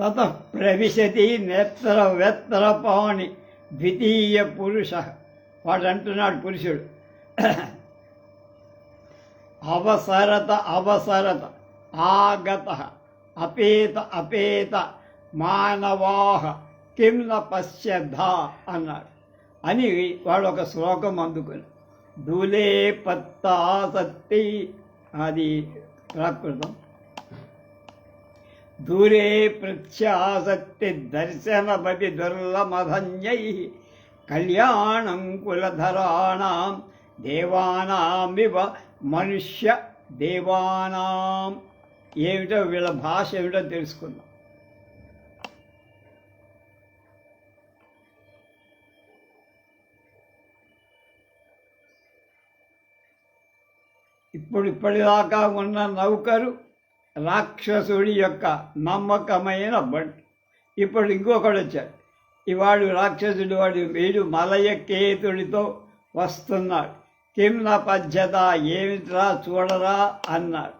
తత ప్రవిశతి నేత్ర వెత్తరపాణి ద్వితీయ పురుష. వాడు అంటున్నాడు పురుషుడు. అవసరత అవసరత ఆగత అపేత అపేత మానవాహ కిమ్న న పశ్యధ అన్నాడు. అని వాడు ఒక శ్లోకం అందుకుని దూలే పత్తాసక్తి అది ప్రాకృతం దూరే ప్రత్యాసక్తి దర్శనమపి దుర్లమధన్యై కళ్యాణం కులధరాణం దేవానామివ మనుష్య దేవానాం ఏమిటో వీళ్ళ భాష ఏమిటో తెలుసుకుందాం. ఇప్పుడు ఇప్పటిదాకా ఉన్న నౌకరు రాక్షసుడి యొక్క నమ్మకమైన బండి ఇప్పుడు ఇంకొకడు వచ్చాడు ఇవాడు రాక్షసుడు వాడు వీడు మలయకేతుడితో వస్తున్నాడు. కిం నా పద్యత ఏమిట్రా చూడరా అన్నాడు.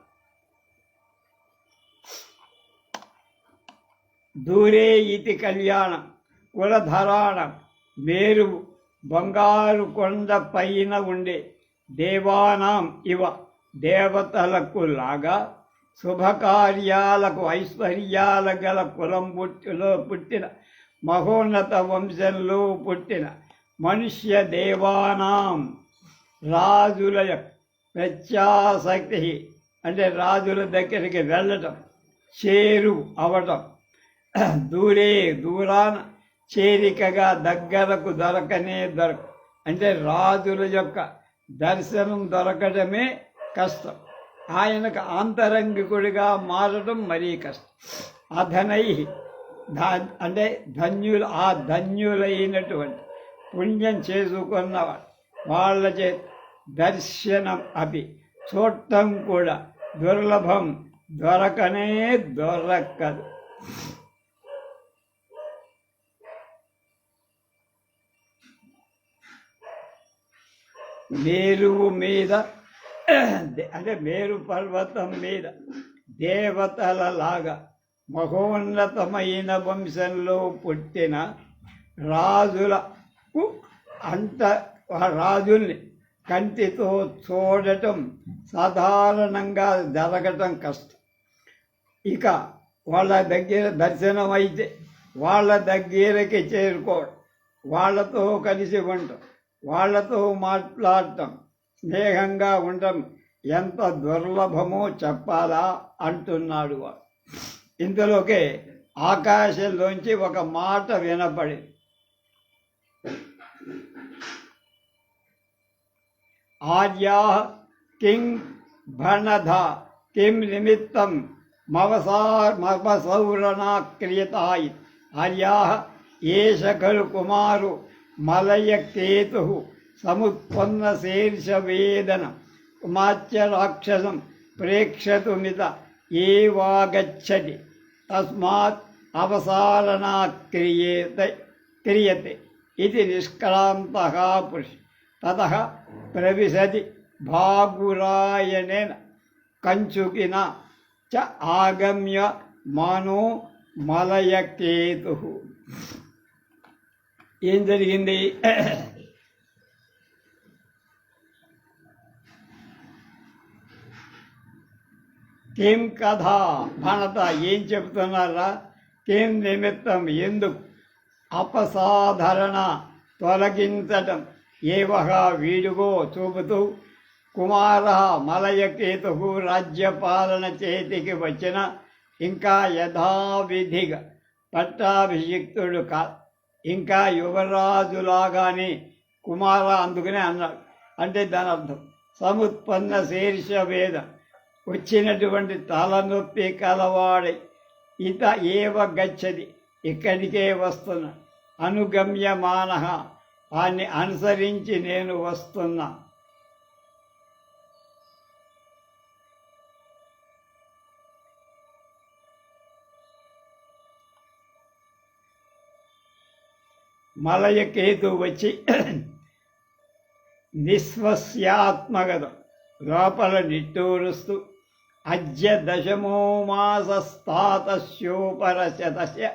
దూరే ఇతి కళ్యాణం కులధరాణం మేరు బంగారు కొండ పైన ఉండే దేవానాం ఇవ దేవతలకు లాగా శుభకార్యాలకు ఐశ్వర్యాల గల కులం పుట్టిలో పుట్టిన మహోన్నత వంశంలో పుట్టిన మనుష్య దేవానాం రాజుల ప్రత్యాసక్తి అంటే రాజుల దగ్గరికి వెళ్ళటం చేరు అవటం. దూరే దూరాన చేరికగా దగ్గరకు దొరకనే దొరక అంటే రాజుల యొక్క దర్శనం దొరకడమే కష్టం. ఆయనకు ఆంతరంగికుడిగా మారడం మరీ కష్టం. అధనై ధా అంటే ధన్యులు ఆ ధన్యులైనటువంటి పుణ్యం చేసుకున్నవాడు వాళ్ళ చే దర్శనం అవి చూడటం కూడా దుర్లభం దొరకనే దొరకదు. మేరువు మీద అంటే మేరు పర్వతం మీద దేవతలలాగా మహోన్నతమైన వంశంలో పుట్టిన రాజులకు అంత రాజుల్ని కంటితో చూడటం సాధారణంగా జరగటం కష్టం. ఇక వాళ్ళ దగ్గర దర్శనం అయితే వాళ్ళ దగ్గరకి చేరుకోవడం వాళ్ళతో కలిసి ఉండటం వాళ్ళతో మాట్లాడటం స్నేహంగా ఉండడం ఎంత దుర్లభమో చెప్పాలా అంటున్నాడు వాడు. ఇందులోకే ఆకాశంలోంచి ఒక మాట వినపడి ఆర్యా కిం భణధ కిం నిమిత్తం మవసార్ మవసౌరణా క్రియతాయి. ఆర్యా ఏష ఖలు కుమారు మలయకేతు సముత్పన్న శీర్షవేదన కుమార్చ రాక్షసం ప్రేక్షతుమిత ఏవాగచ్చతి తస్మాత్ అవసారణా క్రియేత క్రియతే ఇది నిష్కళాంత పురుష. తత ప్రవిశతి భాగురాయణేన కంచుకిన చ ఆగమ్య మనో మలయకేతు. ఏం జరిగింది? కేం కథ? భనత ఏం చెబుతున్నారా? కేం నిమిత్తం? ఎందుకు? అపసాధారణ తొలగించటం ఏవహా వీడుగో చూపుతూ కుమార మలయకేతు రాజ్యపాలన చేతికి వచ్చిన ఇంకా యథావిధిగా పట్టాభిషిక్తుడు కా ఇంకా యువరాజులాగానే కుమార అందుకనే అన్నాడు. అంటే దాని అర్థం సముత్పన్న శీర్ష వేద. వచ్చినటువంటి తలనొప్పి కలవాడై ఇత ఏవ గచ్చది ఇక్కడికే వస్తున్నా. అనుగమ్యమాన వాణ్ణి అనుసరించి నేను వస్తున్నా. మలయకేతు వచ్చి నిస్వస్యాత్మగతం లోపల నిట్టూరుస్తూ అద్య దశమో మాసస్తాతస్యోపరశతస్య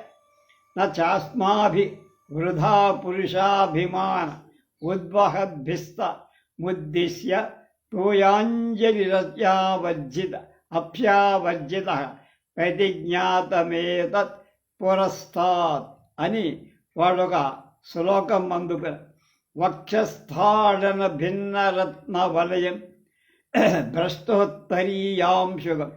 నాస్మాభి వృధా పురుషాభిమాన ఉద్వహద్భిస్త ముద్దిశ్య తోయాంజలిరత్యావర్జిత అప్యావర్జిత ప్రతిజ్ఞాతమేతత్ పురస్థాత్ అని వాడొక శ్లోకం అందుకు వక్షస్థాడన భిన్నరత్న వలయం భ్రష్టోత్తరీయాంశుగం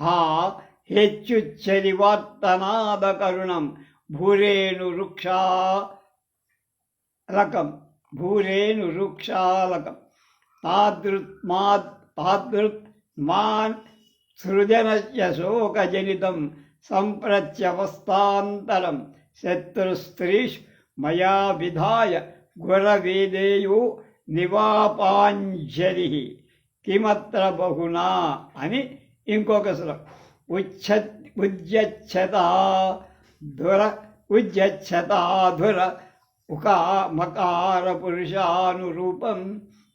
హా హెచ్చుచ్చరివార్తనాద కరుణం భూరేణు వృక్షాలకం భూరేణు వృక్షాలకం తాదృత్మా తాదృత్మాన్ సృజనస్య శోకజనితం. సంప్రత్యవస్థాంతరం. శత్రుస్త్రీష్ మయా విధాయ గురవేదేయో నివాపాంజలి కిమత్ర బహునా అని ఇంకొక శ్లోకం. ఉచ్చ ఉజ్జచ్చతా ధుర ఉజ్జచ్చతా ధుర ఉక మకార పురుషానురూపం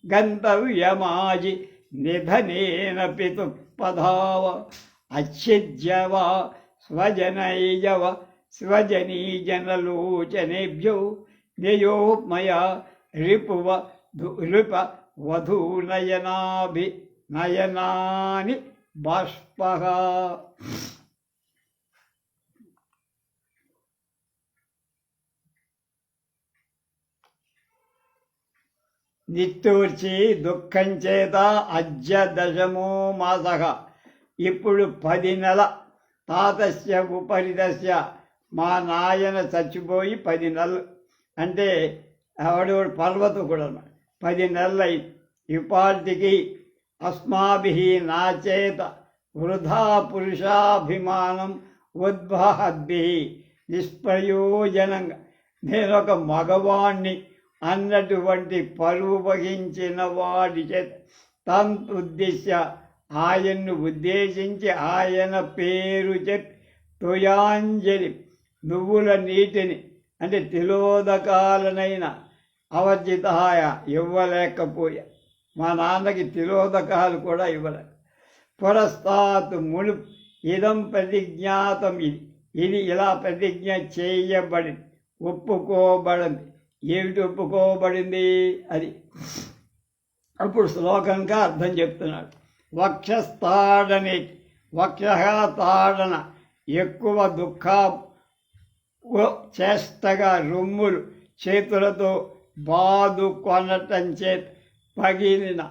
గంతవ్యమాజి నిధనేన పితు పితుపధావ అచ్ఛిద్యవ స్వజనైజవ స్వజనీజనలోచనేభ్యో నియో మయా రిపువ రిప వధూనయనాభి నయనాని బాష్ప. నిట్టూర్చి దుఃఖం చేత అజ్య దశమో మాస. ఇప్పుడు పది నెల తాతస్య ఉపరితస్య మా నాయన చచ్చిపోయి పది నెలలు. అంటే ఆవిడ పర్వత కూడా పది నెలలై ఇపాటికి అస్మాభి నా చేత వృధా పురుషాభిమానం ఉద్భహద్భి నిష్ప్రయోజనంగా. నేనొక మగవాణ్ణి అన్నటువంటి పరువు వహించిన వాడి చేత తన్ ఉద్దేశ్య ఆయన్ను ఉద్దేశించి ఆయన పేరు చెప్పి తుయాంజలి నువ్వుల నీటిని అంటే తిలోదకాలనైన అవజితహాయ ఇవ్వలేకపోయా. మా నాన్నకి తిలోదకాలు కూడా ఇవ్వలేక పురస్తాత్ మును ఇదం ప్రతిజ్ఞాతం ఇది. ఇది ఇలా ప్రతిజ్ఞ చేయబడింది ఒప్పుకోబడింది. ఏమిటి ఒప్పుకోబడింది? అది. అప్పుడు శ్లోకంగా అర్థం చెప్తున్నాడు. వక్షస్థాడని వక్ష తాడన ఎక్కువ దుఃఖ చేష్టగా రొమ్ములు చేతులతో బాదు కొనటంచే పగిలిన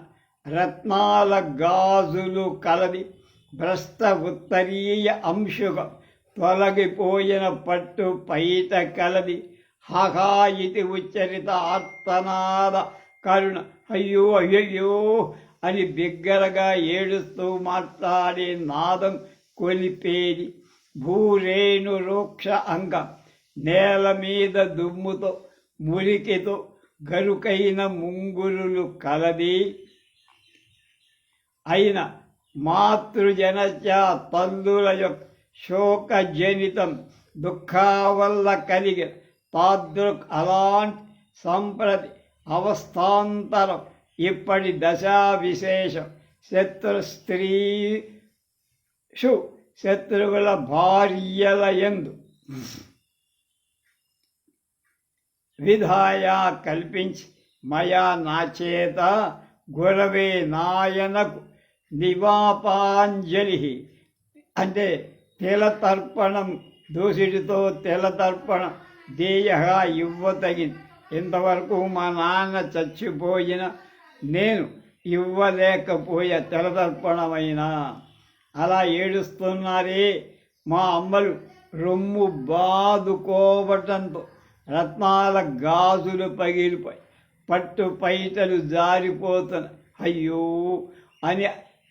రత్నాల గాజులు కలవి భ్రష్ట ఉత్తరీయ అంశుగ తొలగిపోయిన పట్టు పైట కలది. హహా ఇది ఉచ్చరిత ఆర్తనాద కరుణ. అయ్యో అయ్యయ్యో అని బిగ్గరగా ఏడుస్తూ మాట్లాడే నాదం కొలిపేది. భూరేణు రోక్ష అంగం నేల మీద దుమ్ముతో మురికితో గరుకైన ముంగురులు కలది. అయిన మాతృజనచ తల్లుల యొక్క శోకజనితం దుఃఖావల్ల కలిగిన తాదృక్ అలాంటి సంప్రతి అవస్థాంతరం ఇప్పటి దశా విశేషం. శత్రు స్త్రీషు శత్రువుల భార్యల ఎందు. విధాయ కల్పించి మయా నా చేత గురవే నాయనకు నివాపాంజలి. అంటే తిలతర్పణం దూసిడితో తిలతర్పణం దేయగా ఇవ్వతగింది ఇంతవరకు మా నాన్న చచ్చిపోయిన నేను ఇవ్వలేకపోయే తెలతర్పణమైనా. అలా ఏడుస్తున్నారే మా అమ్మలు రొమ్ము బాదుకోవటంతో. రత్నాల గాజులు పగిలిపోయి పట్టు పైటలు జారిపోతున్న అయ్యో! అని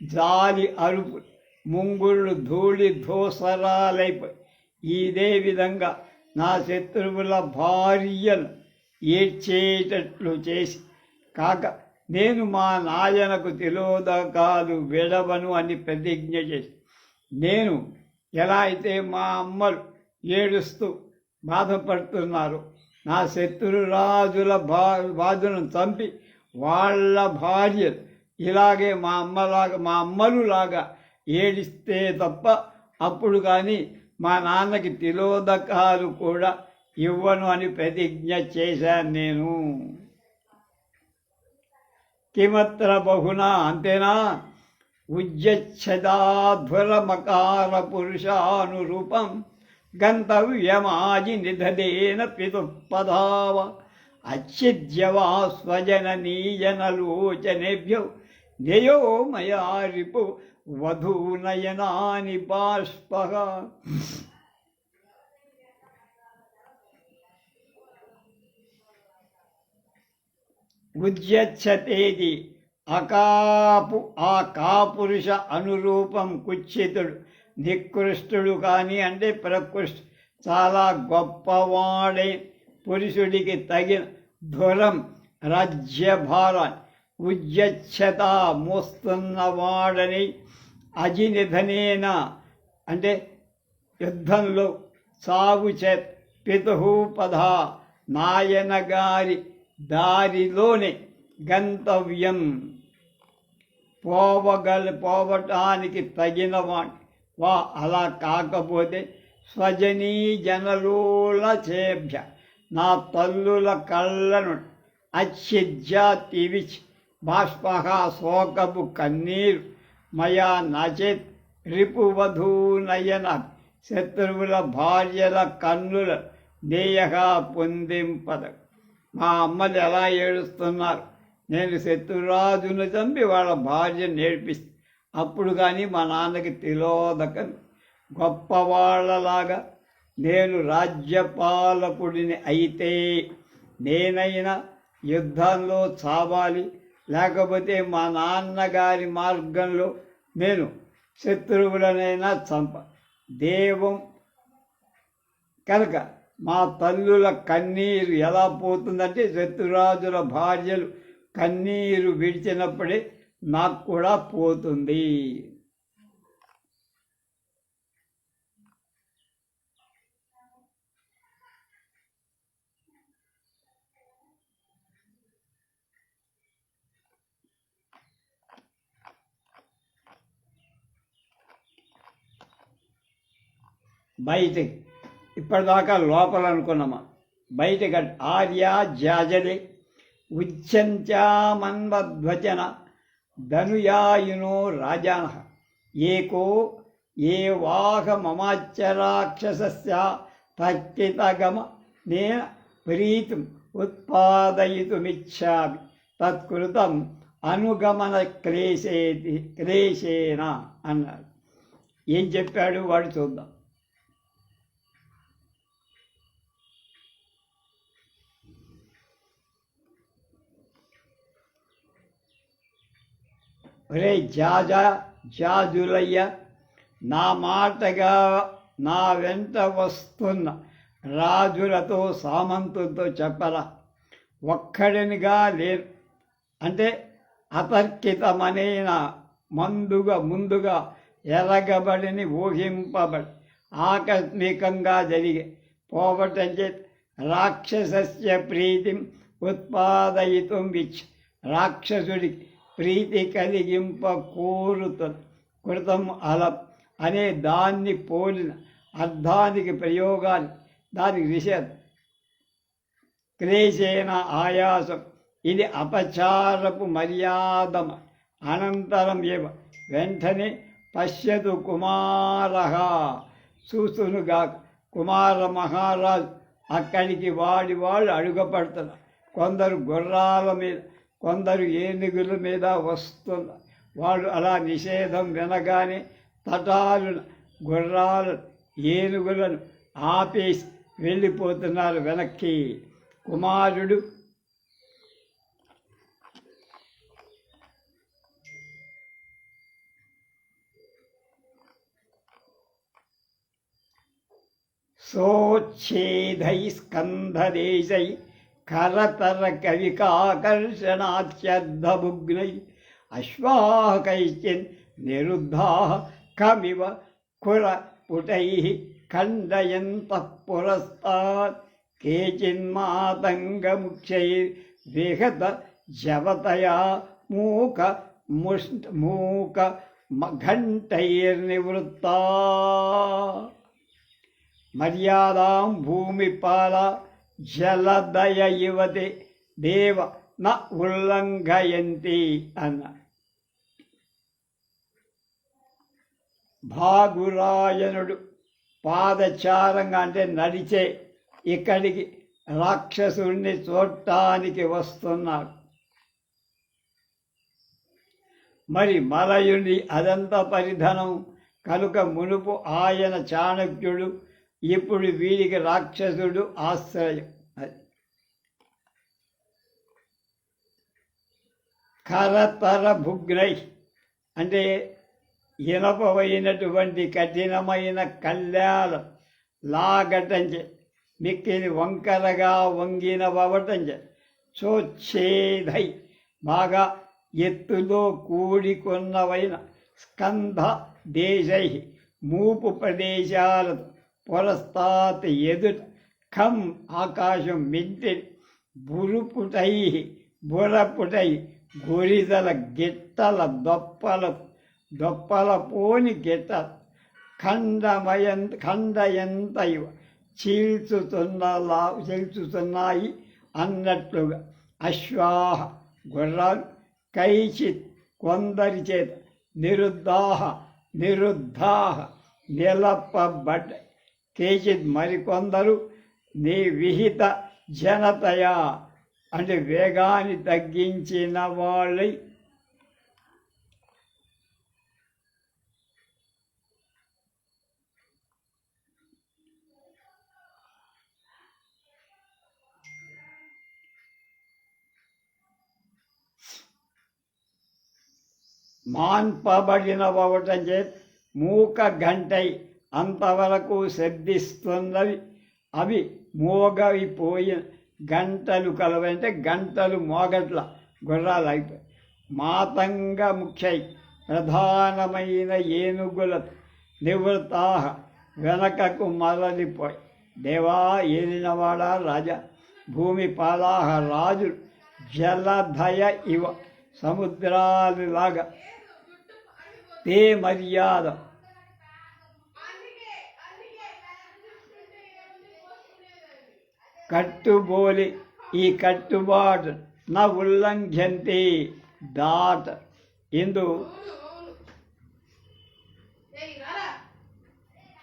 జాలి అరుపు ముంగుళ్ళు ధూళి ధూసరాలైపోయి ఇదే విధంగా నా శత్రువుల భార్యను ఏడ్చేటట్లు చేసి కాక నేను మా నాయనకు తిలోదకాలు విడవను అని ప్రతిజ్ఞ చేసి నేను ఎలా అయితే మా అమ్మలు ఏడుస్తూ బాధపడుతున్నారు. నా శత్రురాజుల రాజుల బాధులను చంపి వాళ్ళ భార్యలు ఇలాగే మా అమ్మలాగా మా అమ్మలు లాగా ఏడిస్తే తప్ప అప్పుడు కానీ మా నాన్నకి తిలోదకాలు కూడా ఇవ్వను అని ప్రతిజ్ఞ చేశాను నేను. కిమత్ర బహునా అంతేనా? ఉజ్జచ్చదాధ్వరమకార పురుషానురూపం గంతవ్యమాజి నిధదేన పితుపదావ. అచ్ఛిద్యవా స్వజననీయనలోచనేభ్యో ధ్యేయో మయా రిపు వధూనయనాని బాష్ప. ఉద్యచ్చతేది అకాపు ఆ కాపురుష అనురూపం కుచ్చితుడు. నికృష్టుడు కానీ అంటే ప్రకృష్టు చాలా గొప్పవాడే పురుషుడికి తగిన ధురం రాజ్యభార ఉజ్జచ్చత మోస్తున్నవాడని అజినిధనేన అంటే యుద్ధంలో సాగు చే పితు నాయన గారి దారిలోనే గంతవ్యం. పోవగల పోవటానికి తగినవాడు వా అలా కాకపోతే స్వజనీ జనలోల చేభ్య నా తల్లుల కళ్ళను అచ్చిద్యా తివిచ్ బాష్పహ శోకపు కన్నీరు మయా నచేత్ రిపువధూనయన శత్రువుల భార్యల కన్నుల దేయగా పొందింపద. మా అమ్మలు ఎలా ఏడుస్తున్నారు? నేను శత్రురాజును చంపి వాళ్ళ భార్య నేర్పిస్తాను అప్పుడు కానీ మా నాన్నకి తిలోదకం గొప్పవాళ్ళలాగా నేను రాజ్యపాలకుడిని అయితే నేనైనా యుద్ధంలో చావాలి. లేకపోతే మా నాన్నగారి మార్గంలో నేను శత్రువులనైనా చంప. దేవం కనుక మా తల్లుల కన్నీరు ఎలా పోతుందంటే శత్రురాజుల భార్యలు కన్నీరు విడిచినప్పుడే నాకు కూడా పోతుంది. బయట ఇప్పటిదాకా లోపల అనుకున్నామా? బయటకి ఆర్య జాజలి ఉచ్చంత్యామన్వధ్వచన ధనుయాయునో రాజాన. ఏకో ఏ వాహ మమాచ్చరాక్షసస్య తక్కితగమ నేను ప్రీతం ఉత్పాదయితుమిచ్చామి. తత్కృతం అనుగమన క్లేశేది క్లేశేన అన్నాడు. ఏం చెప్పాడు వాడు చూద్దాం. ఒరే జాజా జాజులయ్య నా మాటగా నా వెంట వస్తున్న రాజులతో సామంతులతో చెప్పరా. ఒక్కడినిగా లేరు. అంటే అతర్కితమనైన మందుగా ముందుగా ఎరగబడిని ఊహింపబడి ఆకస్మికంగా జరిగే పోవటంచే రాక్షసస్య ప్రీతిం ఉత్పాదయితం విచ్ రాక్షసుడికి ప్రీతి కలిగింప కోరుత కృతం అలం అనే దాన్ని పోలిన అర్థానికి ప్రయోగాలు. దానికి నిషేధం క్లేశేన ఆయాసం. ఇది అపచారపు మర్యాదమ. అనంతరం ఏవ? వెంటనే పశ్యతు కుమార చూస్తునుగా కుమార మహారాజు అక్కడికి వాడి వాళ్ళు అడుగపడుతున్నారు కొందరు గుర్రాల మీద కొందరు ఏనుగుల మీద వస్తున్న వాడు అలా నిషేధం వినగానే తటాలు గుర్రాలు ఏనుగులను ఆపేసి వెళ్ళిపోతున్నారు వెనక్కి. కుమారుడు సోచ్ఛేదై స్కంధదేశై కరతర కవికాకర్షణాత్యర్థభుగ్నై అశ్వాహకైశ్చిన్ నిరుద్ధా కమివ కుర పుటై ఖండయంత పురస్తాత్ కేచిన్మాతంగముఖ్యైర్విహత జవతయా మూక ముష్ట మూక మ- ఘంటైర్నివృత్తా మర్యాదాం భూమిపాల జలదయ యువతి దేవ న ఉల్లంఘయంతి అన్న భాగురాయనుడు పాదచారంగా అంటే నడిచే ఇక్కడికి రాక్షసుణ్ణి చూడటానికి వస్తున్నాడు. మరి మలయుని అదంత పరిధనం కనుక మునుపు ఆయన చాణక్యుడు ఇప్పుడు వీడికి రాక్షసుడు ఆశ్రయం. అది. కరతర భుగ్రై అంటే ఇనపమైనటువంటి కఠినమైన కళ్యాణం. లాగటంచే మిక్కిని వంకరగా వంగిన వవటంచే చోచ్ఛేదై బాగా ఎత్తులో కూడికొన్నవైన స్కంధ దేశై మూపు ప్రదేశాలతో పురస్తాత్ ఎదు ఖం ఆకాశం మింటి బురుపుటై బురపుటై గొరిదల గిట్టల దొప్పల దొప్పల పోని గిట్ట ఖండమయం ఖండయంత చీల్చుతున్నలా చీల్చుతున్నాయి అన్నట్లుగా అశ్వాహ గుర్రాలు కైచిత్ కొందరి చేత నిరుద్ధాహ నిరుద్ధాహ నిలపబడ్డ కేచిత్ మరికొందరు నీ విహిత జనతయా? అంటే వేగాన్ని తగ్గించిన వాళ్ళై మాన్పబడిన ఒకటం చేత మూక గంటై అంతవరకు శబ్దిస్తున్నవి అవి మోగవిపోయి గంటలు కలవంటే గంటలు మోగట్ల గుర్రాలు అయిపోయి. మాతంగ ముఖ్యై ప్రధానమైన ఏనుగుల నివృత్తాహ వెనకకు మరలిపోయి. దేవా ఏలినవాడా రాజా భూమి పాలాహ రాజు జలధయ ఇవ సముద్రాలులాగా తే మర్యాద కట్టుబోలి ఈ కట్టుబాటు నా ఉల్లంఘ్యంతి దాట ఇందు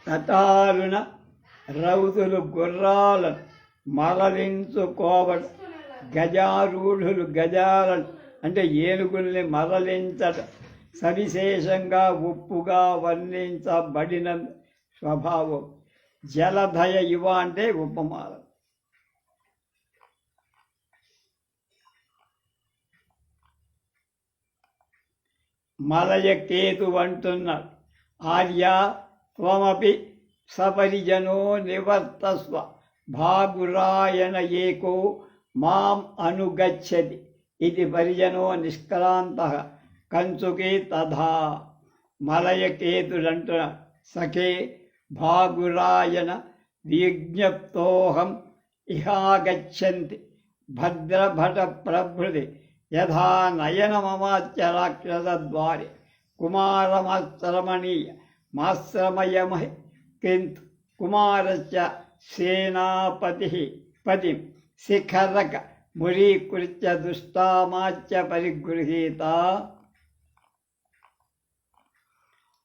తటారున రౌతులు గుర్రాలను మరలించుకోవడం గజారూఢులు గజాలను అంటే ఏనుగుల్ని మరలించడం సవిశేషంగా ఉప్పుగా వర్ణించబడిన స్వభావం. జలధయ ఇవ అంటే ఉపమానం. మలయకేతు అంటున్నాడు. ఆర్య త్వమపి సపరిజనో నివర్తస్వ భాగురాయణ ఏకో మాం అనుగచ్చతి ఇది పరిజనో నిష్క్రాంత కంచుకే తథా. మలయకేతుడంటున్నాడు. సఖే భాగురాయణ విజ్ఞప్తోహం ఇహాగచ్చంతి భద్రభట ప్రభృతి. యథా నయనమమాత్య రాక్షసద్వారే కుమారమాశ్రమణీయ మాశ్రమయమహి కింత్ కుమారస్య సేనాపతి పతి. శిఖరక మురీకృత్య దుష్టామాచ్య పరిగృహీత.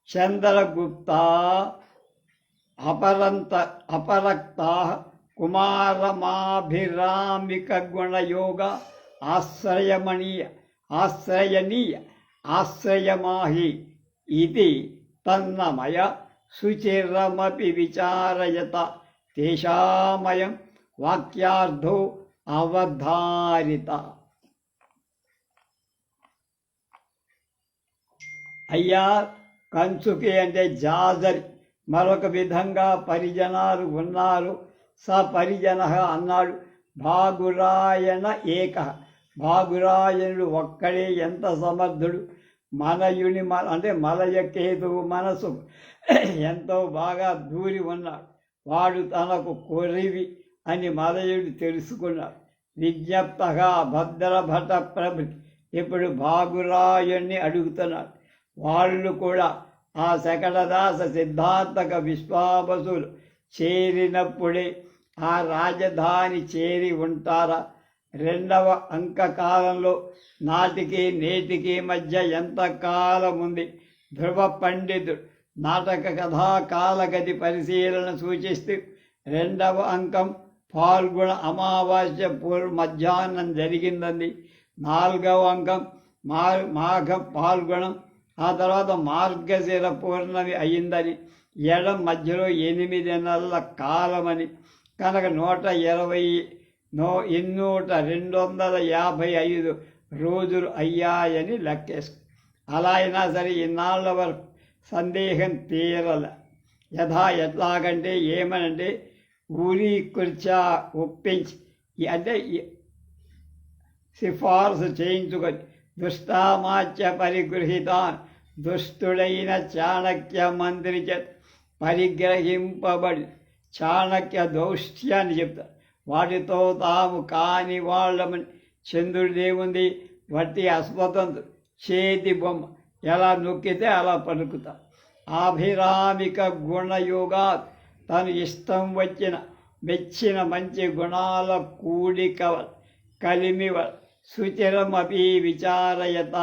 చంద్రగుప్త అపరంత అపరక్త కుమారమాభిరామిక గుణయోగ ఆశ్రయమణీయ ఆశ్రయనీయ ఆశ్రయమాహి ఇది తన్నమయ సుచిరమపి విచారయత. తేషామయం వాక్యార్థో అవధారిత. అయ్యా కంచుకి అంటే జాజరి. మరొక విధంగా పరిజనాలు ఉన్నారు. స పరిజన అన్నాడు. భాగురాయణ ఏక. భాగురాయణుడు ఒక్కడే ఎంత సమర్థుడు? మనయుని మ అంటే మలయకేతువు మనసు ఎంతో బాగా దూరి ఉన్నాడు. వాడు తనకు కొరివి అని మలయుడు తెలుసుకున్నాడు. విజ్ఞప్తగా భద్రభట ప్రభు ఇప్పుడు బాబురాయుణ్ణి అడుగుతున్నాడు. వాళ్ళు కూడా ఆ శకటదాస సిద్ధాంతక విశ్వాబసులు చేరినప్పుడే ఆ రాజధాని చేరి ఉంటారా? రెండవ అంక కాలంలో నాటికి నేటికి మధ్య ఎంత కాలం ఉంది ధ్రువ పండితుడు నాటక కథా కాలగతి పరిశీలన సూచిస్తూ రెండవ అంకం పాల్గొన అమావాస్య పూర్వ మధ్యాహ్నం జరిగిందండి. నాలుగవ అంకం మా మాఘం పాల్గొనం ఆ తర్వాత మార్గశిర పూర్ణమి అయిందని ఎడం మధ్యలో ఎనిమిది నెలల కాలమని కనుక నూట ఇరవై నో ఎన్నూట రెండు వందల యాభై ఐదు రోజులు అయ్యాయని లెక్కేసు. అలా అయినా సరే ఇన్నాళ్ళ వరకు సందేహం తీరల. యథా ఎట్లాగంటే ఏమనంటే ఊరి కుర్చా ఒప్పించి అంటే సిఫార్సు చేయించుకొని దుష్టామాచ్య పరిగృహితాన్ దుష్టుడైన చాణక్య మంత్రి చేత పరిగ్రహింపబడి చాణక్య దౌష్ట్యాన్ని చెప్తారు. వాటితో తాము కాని వాళ్ళమని చంద్రుడేముంది వట్టి అస్వతంత్రు చేతి బొమ్మ. ఎలా నొక్కితే అలా పలుకుతా. ఆభిరామిక గుణయోగా తను ఇష్టం వచ్చిన మెచ్చిన మంచి గుణాల కూడిక కలిమివ సుచిరమీ విచారయత.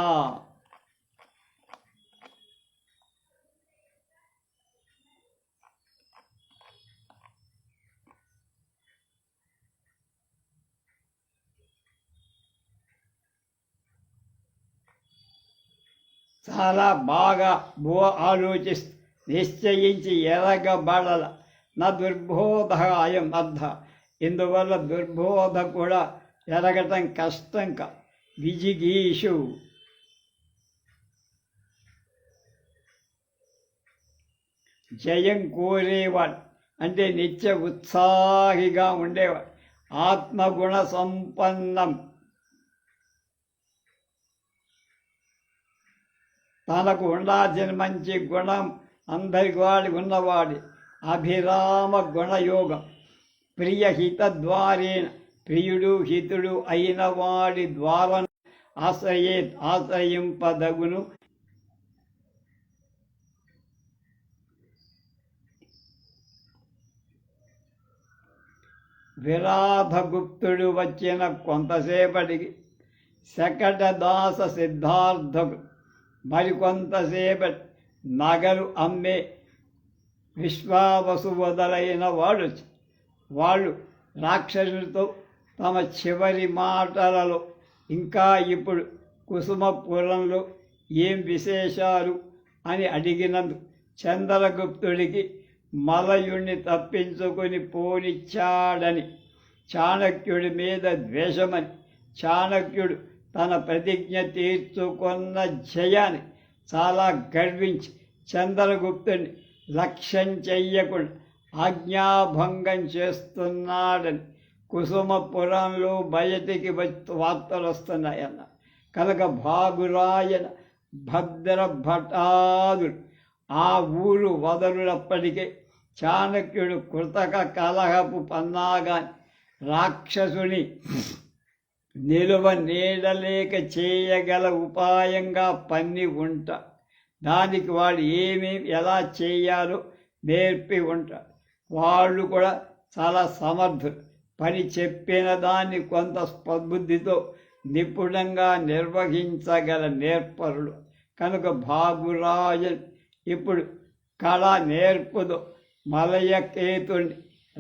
చాలా బాగా భూ ఆలోచిస్తూ నిశ్చయించి ఎరగబడల. నా దుర్బోధ అయం అర్థ. ఇందువల్ల దుర్బోధ కూడా ఎరగటం కష్టం కా. విజిగీషు. జయం కోరేవాడు. అంటే నిత్య ఉత్సాహిగా ఉండేవాడు. ఆత్మగుణ సంపన్నం. తనకు ఉండాల్సిన మంచి గుణం అందరికి వాడి ఉన్నవాడి అభిరామ గుణయోగం. ప్రియహిత ద్వారేణ ప్రియుడు హితుడు అయిన వాడి ద్వారా ఆశ్రయే ఆశ్రయింపదగును విరాధగుప్తుడు వచ్చిన కొంతసేపటికి శకటదాస సిద్ధార్థకు మరికొంతసేపటి నగలు అమ్మే విశ్వావసు వదలైన వాడు వాళ్ళు రాక్షసులతో తమ చివరి మాటలలో ఇంకా ఇప్పుడు కుసుమపురంలో ఏం విశేషాలు అని అడిగినందుకు చంద్రగుప్తుడికి మలయుణ్ణి తప్పించుకొని పోనిచ్చాడని చాణక్యుడి మీద ద్వేషమని చాణక్యుడు తన ప్రతిజ్ఞ తీర్చుకున్న జయాన్ని చాలా గర్వించి చంద్రగుప్తుని లక్ష్యం చెయ్యకుండా ఆజ్ఞాభంగం చేస్తున్నాడని కుసుమపురంలో బయటికి వార్తలు వస్తున్నాయన్న కనుక భాగురాయన భద్రభటాదుడు ఆ ఊరు వదలునప్పటికే చాణక్యుడు కృతక కలహపు పన్నాగాని రాక్షసుని నిలువ నీడలేక చేయగల ఉపాయంగా పన్ని ఉంట. దానికి వాడు ఏమేమి ఎలా చేయాలో నేర్పి ఉంటాడు వాళ్ళు కూడా చాలా సమర్థులు. పని చెప్పిన దాన్ని కొంత స్పద్బుద్ధితో నిపుణంగా నిర్వహించగల నేర్పరులు. కనుక భాగురాజన్ ఇప్పుడు కళ నేర్పుదో మలయకేతుని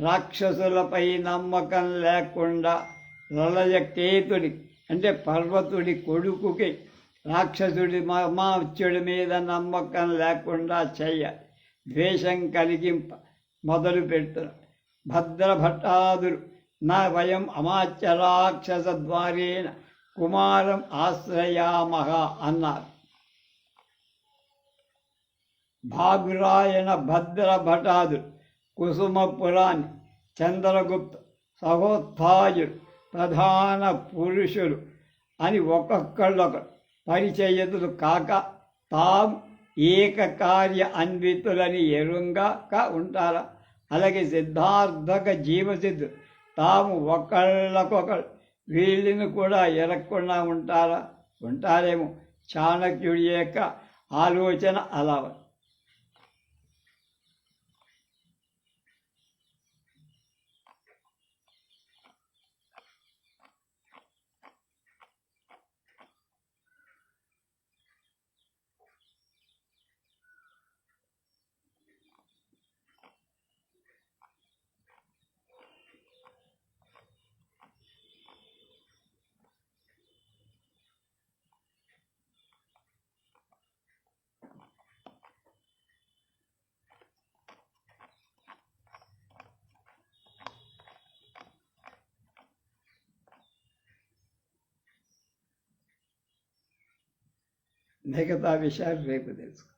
రాక్షసులపై నమ్మకం లేకుండా లలయకేతుడి అంటే పర్వతుడి కొడుకుకి రాక్షసుడి మామాచ్యుడి మీద నమ్మకం లేకుండా చెయ్యాలి ద్వేషం కలిగింప మొదలు పెడుతున్నారు భద్రభట్టాదురు నా వయం అమాత్య రాక్షస ద్వారేణ కుమారం ఆశ్రయామహ అన్నారు. భాగురాయణ భద్రభటాదుడు కుసుమపురాణి చంద్రగుప్త సహోత్థాయుడు ప్రధాన పురుషులు అని ఒక్కొక్కళ్ళొకరు పరిచయతులు కాక తాము ఏకకార్య అన్వితులని ఎరుంగాక ఉంటారా? అలాగే సిద్ధార్థక జీవసిద్ధు తాము ఒకళ్ళకొకరు వీళ్ళని కూడా ఎరగకుండా ఉంటారా? ఉంటారేమో చాణక్యుడి యొక్క ఆలోచన అలా మిగతా విషయాలు రేపు తెలుసుకో